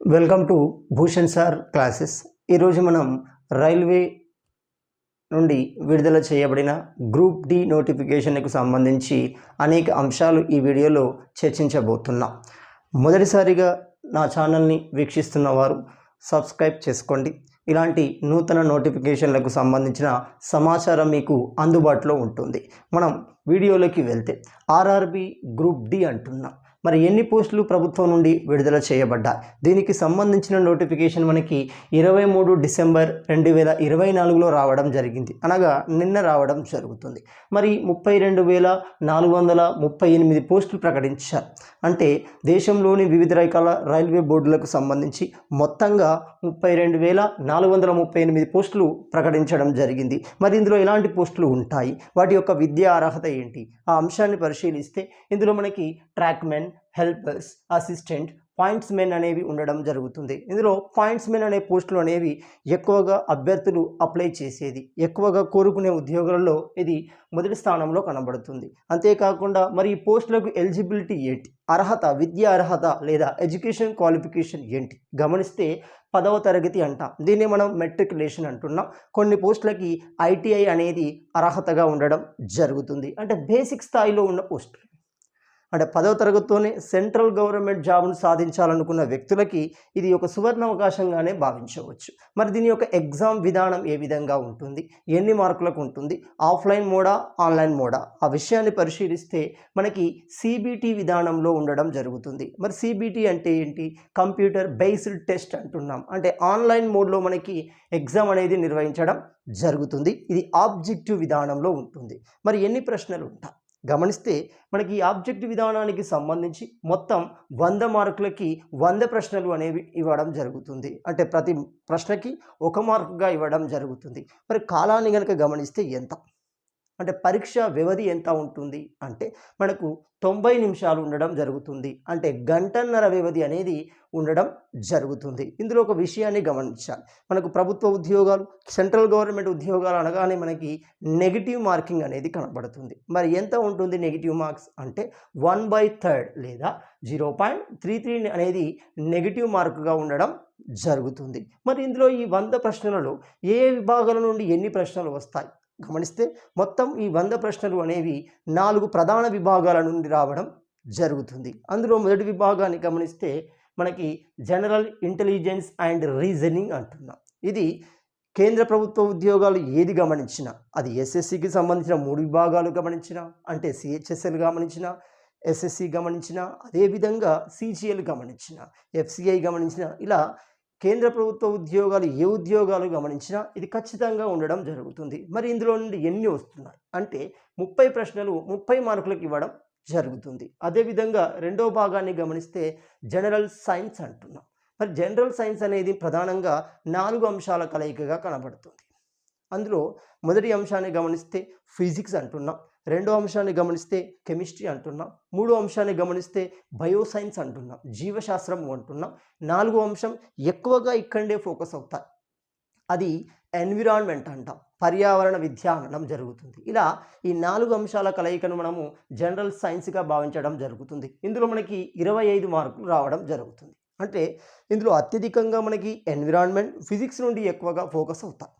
Welcome to Bhushan sir classes. ఈరోజు మనం railway నుండి విడుదల చేయబడిన గ్రూప్ డి నోటిఫికేషన్కు సంబంధించి అనేక అంశాలు ఈ వీడియోలో చర్చించబోతున్నాం. మొదటిసారిగా నా ఛానల్ని వీక్షిస్తున్న వారు సబ్స్క్రైబ్ చేసుకోండి. ఇలాంటి నూతన నోటిఫికేషన్లకు సంబంధించిన సమాచారం మీకు అందుబాటులో ఉంటుంది. మనం వీడియోలోకి వెళ్తే ఆర్ఆర్బి గ్రూప్ డి అంటున్నాం. మరి ఎన్ని పోస్టులు ప్రభుత్వం నుండి విడుదల చేయబడ్డాయి? దీనికి సంబంధించిన నోటిఫికేషన్ మనకి ఇరవై మూడు డిసెంబర్ రెండు వేల ఇరవై నాలుగులో రావడం జరిగింది. అనగా నిన్న రావడం జరుగుతుంది. మరి ముప్పై రెండు వేల నాలుగు వందల ముప్పై ఎనిమిది పోస్టులు ప్రకటించారు. అంటే దేశంలోని వివిధ రకాల రైల్వే బోర్డులకు సంబంధించి మొత్తంగా ముప్పై రెండు వేల నాలుగు వందల ముప్పై ఎనిమిది పోస్టులు ప్రకటించడం జరిగింది. మరి ఇందులో ఎలాంటి పోస్టులు ఉంటాయి? వాటి యొక్క విద్యా అర్హత ఏంటి? ఆ అంశాన్ని పరిశీలిస్తే ఇందులో మనకి trackmen helpers assistant points men అనేవి ఉండడం జరుగుతుంది. ఇందులో పాయింట్స్ మెన్ అనే పోస్టులు అనేవి ఎక్కువగా అభ్యర్థులు అప్లై చేసేది ఎక్కువగా కోరుకునే ఉద్యోగులలో ఇది మొదటి స్థానంలో కనబడుతుంది. అంతేకాకుండా మరి ఈ పోస్టులకు ఎలిజిబిలిటీ ఏంటి? అర్హత విద్యా అర్హత లేదా ఎడ్యుకేషన్ క్వాలిఫికేషన్ ఏంటి? గమనిస్తే పదవ తరగతి అంటాం. దీన్ని మనం మెట్రికులేషన్ అంటున్నాం. కొన్ని పోస్టులకి ఐటీఐ అనేది అర్హతగా ఉండడం జరుగుతుంది. అంటే బేసిక్ స్థాయిలో ఉన్న పోస్టులు. అంటే పదవ తరగతితోనే సెంట్రల్ గవర్నమెంట్ జాబ్ను సాధించాలనుకున్న వ్యక్తులకి ఇది ఒక సువర్ణ అవకాశంగానే భావించవచ్చు. మరి దీని యొక్క ఎగ్జామ్ విధానం ఏ విధంగా ఉంటుంది? ఎన్ని మార్కులకు ఉంటుంది? ఆఫ్లైన్ మోడా ఆన్లైన్ మోడా? ఆ విషయాన్ని పరిశీలిస్తే మనకి సిబిటి విధానంలో ఉండడం జరుగుతుంది. మరి సిబిటి అంటే ఏంటి? కంప్యూటర్ బేస్డ్ టెస్ట్ అంటున్నాం. అంటే ఆన్లైన్ మోడ్లో మనకి ఎగ్జామ్ అనేది నిర్వహించడం జరుగుతుంది. ఇది ఆబ్జెక్టివ్ విధానంలో ఉంటుంది. మరి ఎన్ని ప్రశ్నలు ఉంటాయి? గమనిస్తే మనకి ఈ ఆబ్జెక్ట్ విధానానికి సంబంధించి మొత్తం వంద మార్కులకి వంద ప్రశ్నలు అనేవి ఇవ్వడం జరుగుతుంది. అంటే ప్రతి ప్రశ్నకి ఒక మార్కుగా ఇవ్వడం జరుగుతుంది. మరి కాలాన్ని కనుక గమనిస్తే ఎంత? అంటే పరీక్ష వ్యవధి ఎంత ఉంటుంది? అంటే మనకు తొంభై నిమిషాలు ఉండడం జరుగుతుంది. అంటే గంటన్నర వ్యవధి అనేది ఉండడం జరుగుతుంది. ఇందులో ఒక విషయాన్ని గమనించాలి. మనకు ప్రభుత్వ ఉద్యోగాలు సెంట్రల్ గవర్నమెంట్ ఉద్యోగాలు అనగానే మనకి నెగిటివ్ మార్కింగ్ అనేది కనబడుతుంది. మరి ఎంత ఉంటుంది నెగిటివ్ మార్క్స్? అంటే వన్ బై థర్డ్ లేదా జీరో పాయింట్ త్రీ త్రీ అనేది నెగిటివ్ మార్కుగా ఉండడం జరుగుతుంది. మరి ఇందులో ఈ వంద ప్రశ్నలలో ఏ విభాగాల నుండి ఎన్ని ప్రశ్నలు వస్తాయి? గమనిస్తే మొత్తం ఈ వంద ప్రశ్నలు అనేవి నాలుగు ప్రధాన విభాగాల నుండి రావడం జరుగుతుంది. అందులో మొదటి విభాగాన్ని గమనిస్తే మనకి జనరల్ ఇంటెలిజెన్స్ అండ్ రీజనింగ్ అంటున్నాం. ఇది కేంద్ర ప్రభుత్వ ఉద్యోగాలు ఏది గమనించినా? అది ఎస్ఎస్సికి సంబంధించిన మూడు విభాగాలు గమనించినా అంటే సిహెచ్ఎస్ఎల్ గమనించిన ఎస్ఎస్సి గమనించిన అదేవిధంగా సిజిఎల్ గమనించిన ఎఫ్సిఐ గమనించిన ఇలా కేంద్ర ప్రభుత్వ ఉద్యోగాలు ఏ ఉద్యోగాలు గమనించినా ఇది ఖచ్చితంగా ఉండడం జరుగుతుంది. మరి ఇందులో నుండి ఎన్ని వస్తున్నాయి? అంటే ముప్పై ప్రశ్నలు ముప్పై మార్కులకు ఇవ్వడం జరుగుతుంది. అదేవిధంగా రెండో భాగాన్ని గమనిస్తే జనరల్ సైన్స్ అంటున్నాం. మరి జనరల్ సైన్స్ అనేది ప్రధానంగా నాలుగు అంశాల కలయికగా కనబడుతుంది. అందులో మొదటి అంశాన్ని గమనిస్తే ఫిజిక్స్ అంటున్నాం. రెండో అంశాన్ని గమనిస్తే కెమిస్ట్రీ అంటున్నాం. మూడో అంశాన్ని గమనిస్తే బయోసైన్స్ అంటున్నాం. జీవశాస్త్రం అంటున్నాం. నాలుగో అంశం ఎక్కువగా ఇక్కడే ఫోకస్ అవుతాయి. అది ఎన్విరాన్మెంట్ అంటాం. పర్యావరణ విద్య అనడం జరుగుతుంది. ఇలా ఈ నాలుగు అంశాల కలయికను మనము జనరల్ సైన్స్గా భావించడం జరుగుతుంది. ఇందులో మనకి ఇరవై ఐదు మార్కులు రావడం జరుగుతుంది. అంటే ఇందులో అత్యధికంగా మనకి ఎన్విరాన్మెంట్ ఫిజిక్స్ నుండి ఎక్కువగా ఫోకస్ అవుతాయి.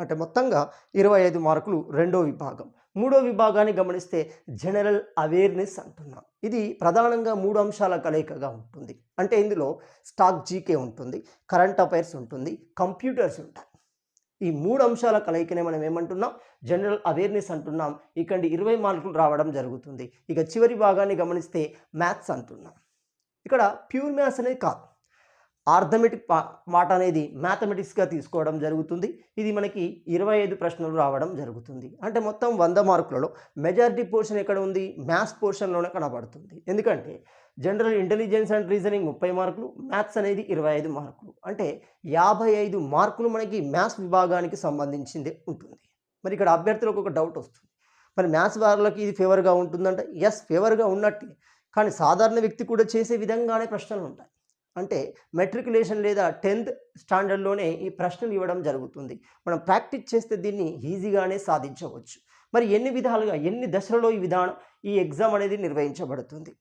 అంటే మొత్తంగా ఇరవై ఐదు మార్కులు రెండో విభాగం. మూడో విభాగాన్ని గమనిస్తే జనరల్ అవేర్నెస్ అంటున్నాం. ఇది ప్రధానంగా మూడు అంశాల కలయికగా ఉంటుంది. అంటే ఇందులో స్టాక్ జీకే ఉంటుంది కరెంట్ అఫైర్స్ ఉంటుంది కంప్యూటర్స్ ఉంటాయి. ఈ మూడు అంశాల కలయికనే మనం ఏమంటున్నాం? జనరల్ అవేర్నెస్ అంటున్నాం. ఇక్కడ ఇరవై మార్కులు రావడం జరుగుతుంది. ఇక చివరి భాగాన్ని గమనిస్తే మ్యాథ్స్ అంటున్నాం. ఇక్కడ ప్యూర్ మ్యాథ్స్ అనేది కాదు. ఆర్థమెటిక్ మాట అనేది మ్యాథమెటిక్స్గా తీసుకోవడం జరుగుతుంది. ఇది మనకి ఇరవై ఐదు ప్రశ్నలు రావడం జరుగుతుంది. అంటే మొత్తం వంద మార్కులలో మెజారిటీ పోర్షన్ ఎక్కడ ఉంది? మ్యాథ్స్ పోర్షన్లోనే కనబడుతుంది. ఎందుకంటే జనరల్ ఇంటెలిజెన్స్ అండ్ రీజనింగ్ ముప్పై మార్కులు మ్యాథ్స్ అనేది ఇరవై ఐదు మార్కులు. అంటే యాభై ఐదు మార్కులు మనకి మ్యాథ్స్ విభాగానికి సంబంధించింది ఉంటుంది. మరి ఇక్కడ అభ్యర్థులకు ఒక డౌట్ వస్తుంది. మరి మ్యాథ్స్ వాళ్ళకి ఇది ఫేవర్గా ఉంటుందంటే? ఎస్ ఫేవర్గా ఉన్నట్టే. కానీ సాధారణ వ్యక్తి కూడా చేసే విధంగానే ప్రశ్నలు ఉంటాయి. అంటే మెట్రికులేషన్ లేదా టెన్త్ స్టాండర్డ్లోనే ఈ ప్రశ్నలు ఇవ్వడం జరుగుతుంది. మనం ప్రాక్టీస్ చేస్తే దీన్ని ఈజీగానే సాధించవచ్చు. మరి ఎన్ని విధాలుగా ఎన్ని దశలలో ఈ విధానం ఈ ఎగ్జామ్ అనేది నిర్వహించబడుతుంది?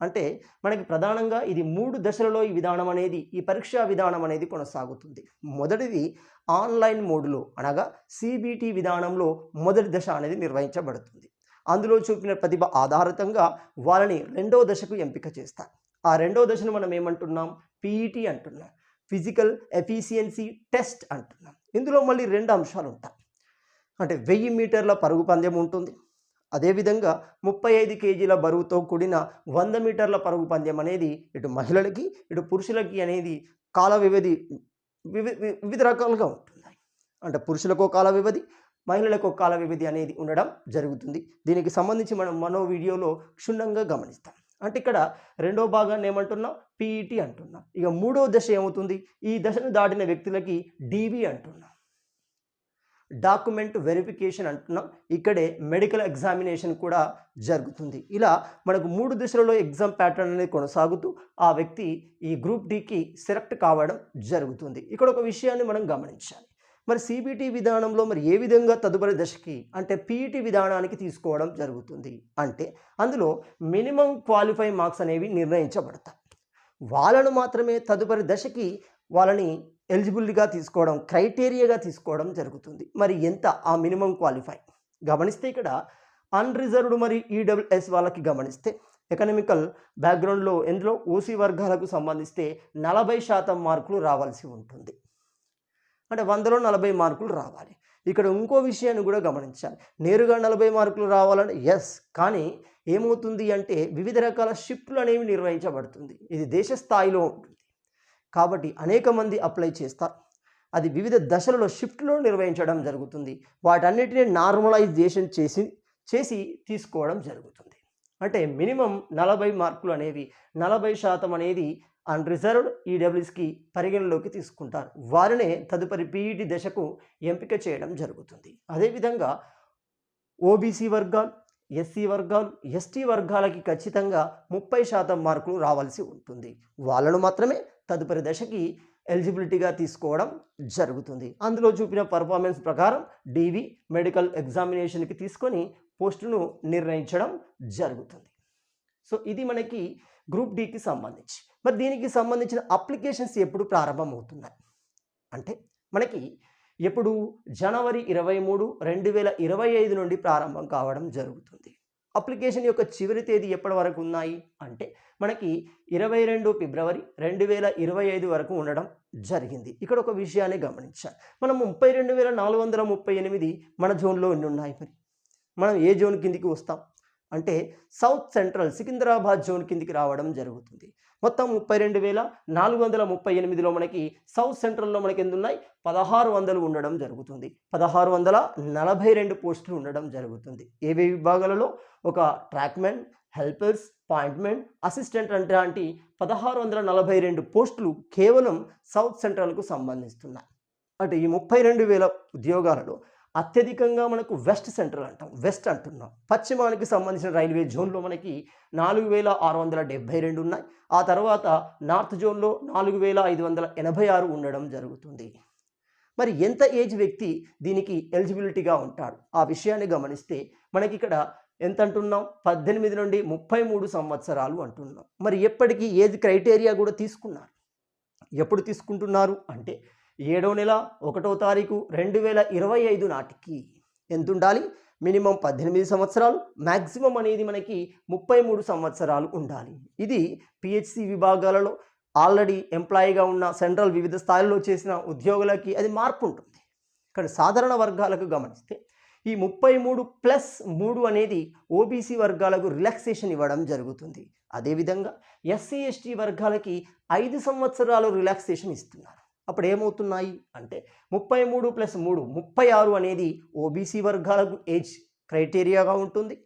అంటే మనకి ప్రధానంగా ఇది మూడు దశలలో ఈ విధానం అనేది ఈ పరీక్షా విధానం అనేది కొనసాగుతుంది. మొదటిది ఆన్లైన్ మోడ్లో అనగా సిబిటి విధానంలో మొదటి దశ అనేది నిర్వహించబడుతుంది. అందులో చూపిన ప్రతిభ ఆధారితంగా వాళ్ళని రెండో దశకు ఎంపిక చేస్తారు. ఆ రెండో దశను మనం ఏమంటున్నాం? పీఈటీ అంటున్నాం. ఫిజికల్ ఎఫిషియన్సీ టెస్ట్ అంటున్నాం. ఇందులో మళ్ళీ రెండు అంశాలు ఉంటాయి. అంటే వెయ్యి మీటర్ల పరుగు పందెం ఉంటుంది. అదేవిధంగా ముప్పై ఐదు కేజీల బరువుతో కూడిన వంద మీటర్ల పరుగు పందెం అనేది ఇటు మహిళలకి ఇటు పురుషులకి అనేది కాల వ్యవధి వివి వి- వివిధ రకాలుగా ఉంటున్నాయి. అంటే పురుషులకు కాల వ్యవధి మహిళలకు కాల వ్యవధి అనేది ఉండడం జరుగుతుంది. దీనికి సంబంధించి మనం మనో వీడియోలో క్షుణ్ణంగా గమనిస్తాం. అంటే ఇక్కడ రెండో భాగాన్ని ఏమంటున్నాం? పీఈటీ అంటున్నాం. ఇక మూడో దశ ఏమవుతుంది? ఈ దశను దాటిన వ్యక్తులకి డీవీ అంటున్నాం. డాక్యుమెంట్ వెరిఫికేషన్ అంటున్నాం. ఇక్కడే మెడికల్ ఎగ్జామినేషన్ కూడా జరుగుతుంది. ఇలా మనకు మూడు దశలలో ఎగ్జామ్ ప్యాటర్న్ అనేది కొనసాగుతూ ఆ వ్యక్తి ఈ గ్రూప్ డికి సెలెక్ట్ కావడం జరుగుతుంది. ఇక్కడ ఒక విషయాన్ని మనం గమనించాలి. మరి సిబిటి విధానంలో మరి ఏ విధంగా తదుపరి దశకి అంటే పీఈటీ విధానానికి తీసుకోవడం జరుగుతుంది? అంటే అందులో మినిమం క్వాలిఫై మార్క్స్ అనేవి నిర్ణయించబడతాయి. వాళ్ళను మాత్రమే తదుపరి దశకి వాళ్ళని ఎలిజిబుల్గా తీసుకోవడం క్రైటీరియాగా తీసుకోవడం జరుగుతుంది. మరి ఎంత? ఆ మినిమం క్వాలిఫై. గమనిస్తే ఇక్కడ అన్రిజర్వ్డ్ మరి ఈడబ్ల్యూఎస్ వాళ్ళకి గమనిస్తే ఎకనామికల్ బ్యాక్గ్రౌండ్లో ఎందులో ఓసీ వర్గాలకు సంబంధిస్తే నలభై శాతం మార్కులు రావాల్సి ఉంటుంది. అంటే వందలో నలభై మార్కులు రావాలి. ఇక్కడ ఇంకో విషయాన్ని కూడా గమనించాలి. నేరుగా నలభై మార్కులు రావాలంటే ఎస్ కానీ ఏమవుతుంది అంటే వివిధ రకాల షిఫ్ట్లు అనేవి నిర్వహించబడుతుంది. ఇది దేశ స్థాయిలో ఉంటుంది. కాబట్టి అనేక మంది అప్లై చేస్తారు. అది వివిధ దశలలో షిఫ్ట్లో నిర్వహించడం జరుగుతుంది. వాటన్నిటిని నార్మలైజేషన్ చేసి చేసి తీసుకోవడం జరుగుతుంది. అంటే మినిమం నలభై మార్కులు అనేవి నలభై శాతం అనేది అన్రిజర్వ్డ్ ఈడబ్ల్యూస్కి పరిగణలోకి తీసుకుంటారు. వారినే తదుపరి పీఈటీ దశకు ఎంపిక చేయడం జరుగుతుంది. అదేవిధంగా ఓబీసీ వర్గాలు ఎస్సీ వర్గాలు ఎస్టీ వర్గాలకి ఖచ్చితంగా ముప్పై శాతం మార్కులు రావాల్సి ఉంటుంది. వాళ్ళను మాత్రమే తదుపరి దశకి ఎలిజిబిలిటీగా తీసుకోవడం జరుగుతుంది. అందులో చూపిన పర్ఫార్మెన్స్ ప్రకారం డీవీ మెడికల్ ఎగ్జామినేషన్కి తీసుకొని పోస్టును నిర్ణయించడం జరుగుతుంది. సో ఇది మనకి గ్రూప్ డికి సంబంధించి. మరి దీనికి సంబంధించిన అప్లికేషన్స్ ఎప్పుడు ప్రారంభమవుతున్నాయి? అంటే మనకి ఎప్పుడు జనవరి ఇరవై మూడు రెండు వేల ఇరవై ఐదు నుండి ప్రారంభం కావడం జరుగుతుంది. అప్లికేషన్ యొక్క చివరి తేదీ ఎప్పటి వరకు ఉన్నాయి? అంటే మనకి ఇరవై రెండు ఫిబ్రవరి రెండు వేల ఇరవై ఐదు వరకు ఉండడం జరిగింది. ఇక్కడ ఒక విషయాన్ని గమనించాలి. మనం ముప్పై రెండు వేల నాలుగు వందల ముప్పై ఎనిమిది మన జోన్లో ఎన్ని ఉన్నాయి మరి? మనం ఏ జోన్ కిందికి వస్తాం? అంటే సౌత్ సెంట్రల్ సికింద్రాబాద్ జోన్ కిందికి రావడం జరుగుతుంది. మొత్తం ముప్పై రెండు వేల నాలుగు వందల ముప్పై ఎనిమిదిలో మనకి సౌత్ సెంట్రల్లో మనకి ఎందున్నాయి? పదహారు వందలు ఉండడం జరుగుతుంది. పదహారు వందల నలభై రెండు పోస్టులు ఉండడం జరుగుతుంది. ఏవే విభాగాలలో? ఒక ట్రాక్మెన్ హెల్పర్స్ పాయింట్మెంట్ అసిస్టెంట్ అంటే పదహారు వందల నలభై రెండు పోస్టులు కేవలం సౌత్ సెంట్రల్కు సంబంధిస్తున్నాయి. అంటే ఈ ముప్పై రెండు వేల ఉద్యోగాలలో అత్యధికంగా మనకు వెస్ట్ సెంట్రల్ అంటాం. వెస్ట్ అంటున్నాం. పశ్చిమానికి సంబంధించిన రైల్వే జోన్లో మనకి నాలుగు వేల ఆరు వందల డెబ్బై రెండు ఉన్నాయి. ఆ తర్వాత నార్త్ జోన్లో నాలుగు వేల ఐదు వందల ఎనభై ఆరు ఉండడం జరుగుతుంది. మరి ఎంత ఏజ్ వ్యక్తి దీనికి ఎలిజిబిలిటీగా ఉంటాడు? ఆ విషయాన్ని గమనిస్తే మనకి ఇక్కడ ఎంత అంటున్నాం? పద్దెనిమిది నుండి ముప్పై మూడు సంవత్సరాలు అంటున్నాం. మరి ఎప్పటికీ ఏజ్ క్రైటీరియా కూడా తీసుకున్నారు. ఎప్పుడు తీసుకుంటున్నారు? అంటే ఏడో నెల ఒకటో తారీఖు రెండు వేల ఇరవై ఐదు నాటికి ఎంత ఉండాలి మినిమం పద్దెనిమిది సంవత్సరాలు మ్యాక్సిమం అనేది మనకి ముప్పై మూడు సంవత్సరాలు ఉండాలి. ఇది పిహెచ్సి విభాగాలలో ఆల్రెడీ ఎంప్లాయీగా ఉన్న సెంట్రల్ వివిధ స్థాయిల్లో చేసిన ఉద్యోగులకి అది మార్పు ఉంటుంది కానీ సాధారణ వర్గాలకు గమనిస్తే ఈ ముప్పై మూడు ప్లస్ మూడు అనేది ఓబీసీ వర్గాలకు రిలాక్సేషన్ ఇవ్వడం జరుగుతుంది. అదేవిధంగా ఎస్సీ ఎస్టీ వర్గాలకి ఐదు సంవత్సరాలు రిలాక్సేషన్ ఇస్తున్నారు. అప్పుడు ఏమవుతున్నాయి అంటే ముప్పై మూడు ప్లస్ మూడు ముప్పై ఆరు అనేది ఓబీసీ వర్గాలకు ఏజ్ క్రైటీరియాగా ఉంటుంది.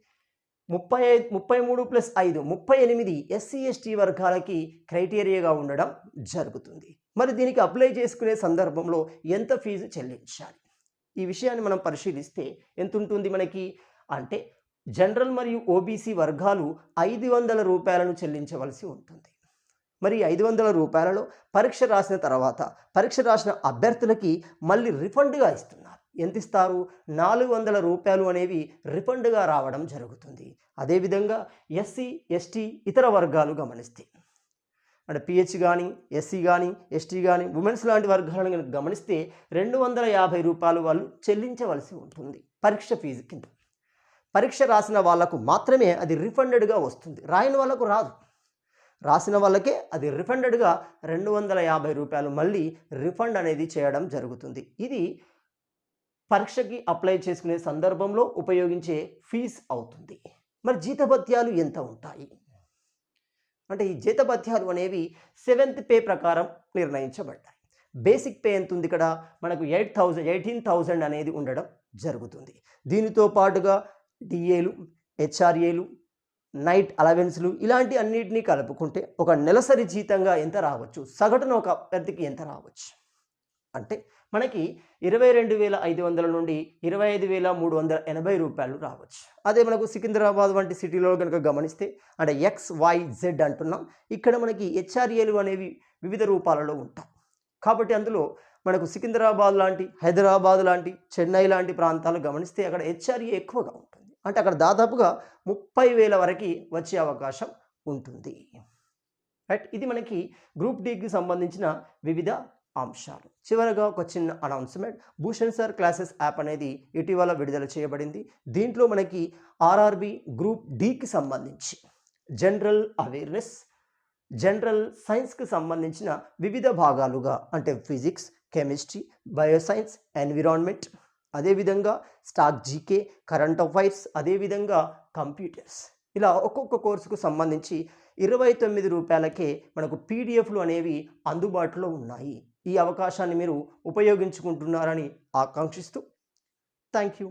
ముప్పై ఐదు ముప్పై మూడు ప్లస్ ఐదు ముప్పై ఎనిమిది ఎస్సీ ఎస్టీ వర్గాలకి క్రైటీరియాగా ఉండడం జరుగుతుంది. మరి దీనికి అప్లై చేసుకునే సందర్భంలో ఎంత ఫీజు చెల్లించాలి? ఈ విషయాన్ని మనం పరిశీలిస్తే ఎంత ఉంటుంది మనకి? అంటే జనరల్ మరియు ఓబీసీ వర్గాలు ఐదు వందల రూపాయలను చెల్లించవలసి ఉంటుంది. మరి ఐదు వందల రూపాయలలో పరీక్ష రాసిన తర్వాత పరీక్ష రాసిన అభ్యర్థులకి మళ్ళీ రిఫండ్గా ఇస్తున్నారు. ఎంత ఇస్తారు నాలుగు వందల రూపాయలు అనేవి రిఫండ్గా రావడం జరుగుతుంది. అదేవిధంగా ఎస్సీ ఎస్టీ ఇతర వర్గాలు గమనిస్తే. అంటే పిహెచ్ కానీ ఎస్సీ కానీ ఎస్టీ కానీ ఉమెన్స్ లాంటి వర్గాలను కనుక గమనిస్తే రెండు వందల యాభై రూపాయలు వాళ్ళు చెల్లించవలసి ఉంటుంది పరీక్ష ఫీజు కింద. పరీక్ష రాసిన వాళ్ళకు మాత్రమే అది రిఫండెడ్గా వస్తుంది. రాయని వాళ్ళకు రాదు. రాసిన వాళ్ళకే అది రిఫండెడ్గా రెండు వందల యాభై రూపాయలు మళ్ళీ రిఫండ్ అనేది చేయడం జరుగుతుంది. ఇది పరీక్షకి అప్లై చేసుకునే సందర్భంలో ఉపయోగించే ఫీజ్ అవుతుంది. మరి జీతభత్యాలు ఎంత ఉంటాయి? అంటే ఈ జీతభత్యాలు అనేవి సెవెంత్ పే ప్రకారం నిర్ణయించబడ్డాయి బేసిక్ పే ఎంత ఉంది ఇక్కడ? మనకు ఎయిట్ థౌజండ్ ఎయిటీన్ థౌజండ్ అనేది ఉండడం జరుగుతుంది. దీనితో పాటుగా డిఏలు హెచ్ఆర్ఏలు నైట్ అలవెన్స్లు ఇలాంటి అన్నిటినీ కలుపుకుంటే ఒక నెలసరి జీతంగా ఎంత రావచ్చు? సగటున ఒక అభ్యర్థికి ఎంత రావచ్చు? అంటే మనకి ఇరవై రెండు వేల ఐదు వందల నుండి ఇరవై ఐదు వేల మూడు వందల ఎనభై రూపాయలు రావచ్చు. అదే మనకు సికింద్రాబాద్ వంటి సిటీలో కనుక గమనిస్తే అంటే ఎక్స్ వై జెడ్ అంటున్నాం. ఇక్కడ మనకి హెచ్ఆర్ఏలు అనేవి వివిధ రూపాలలో ఉంటాయి. కాబట్టి అందులో మనకు సికింద్రాబాద్ లాంటి హైదరాబాద్ లాంటి చెన్నై లాంటి ప్రాంతాలు గమనిస్తే అక్కడ హెచ్ఆర్ఏ ఎక్కువగా ఉంటుంది. అంటే అక్కడ దాదాపుగా ముప్పై వేల వరకు వచ్చే అవకాశం ఉంటుంది. రైట్ ఇది మనకి గ్రూప్ డీకి సంబంధించిన వివిధ అంశాలు. చివరగా ఒక చిన్న announcement Bhushan sir classes app అనేది ఇటీవల విడుదల చేయబడింది. దీంట్లో మనకి ఆర్ఆర్బి గ్రూప్ డికి సంబంధించి జనరల్ అవేర్నెస్ జనరల్ సైన్స్కి సంబంధించిన వివిధ భాగాలుగా అంటే ఫిజిక్స్ కెమిస్ట్రీ బయోసైన్స్ ఎన్విరాన్మెంట్ అదేవిధంగా స్టాక్ జీకే కరెంట్ అఫైర్స్ అదేవిధంగా కంప్యూటర్స్. ఇలా ఒక్కొక్క కోర్సుకు సంబంధించి ఇరవై తొమ్మిది రూపాయలకే మనకు పీడిఎఫ్లు అనేవి అందుబాటులో ఉన్నాయి. ఈ అవకాశాన్ని మీరు ఉపయోగించుకుంటున్నారని ఆకాంక్షిస్తూ థ్యాంక్ యూ